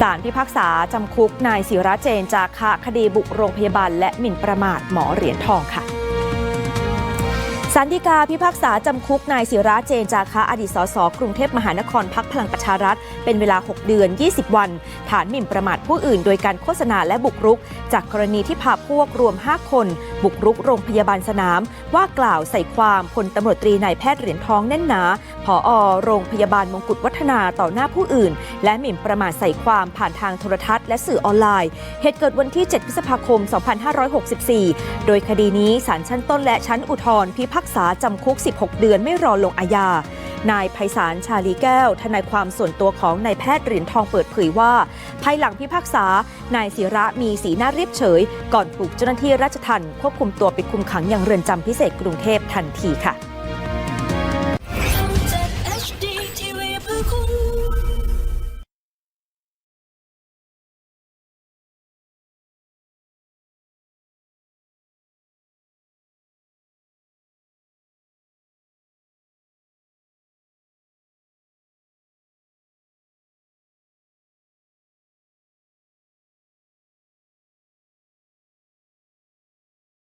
ศาลพิพากษาจำคุกนายศิระเจนจาคะคดีบุกโรงพยาบาลและหมิ่นประมาทหมอเหรียญทองค่ะศาลฎีกาพิพากษาจำคุกนายศิระเจนจาคะอดีตสสกรุงเทพมหานครพักพลังประชารัฐ เป็นเวลา 6 เดือน 20 วัน ฐานหมิ่นประมาทผู้อื่นโดยการโฆษณาและบุกรุก จากกรณีที่พาพวกรวม 5 คน บุกรุกโรงพยาบาลสนาม ว่ากล่าวใส่ความพลตำรวจตรีนายแพทย์เหรียญทองแน่นหนา ผอ โรงพยาบาลมงกุฎวัฒนาต่อหน้าผู้อื่น และหมิ่นประมาทใส่ความผ่านทางโทรทัศน์และสื่อออนไลน์ เหตุเกิดวันที่ 7 พฤษภาคม 2564 โดยคดีนี้ศาลชั้นต้นและชั้นอุทธรณ์พิพากษาจำคุก 16 เดือนไม่รอลงอาญานายไพศาลชาลีแก้ว ทนายความส่วนตัวของนายแพทย์เหรียญทองเปิดเผยว่า ภายหลังพิพากษานายศิระมีสีหน้าเรียบเฉย ก่อนถูกเจ้าหน้าที่ราชทัณฑ์ควบคุมตัวไปคุมขังอย่างเรือนจำพิเศษกรุงเทพทันทีค่ะ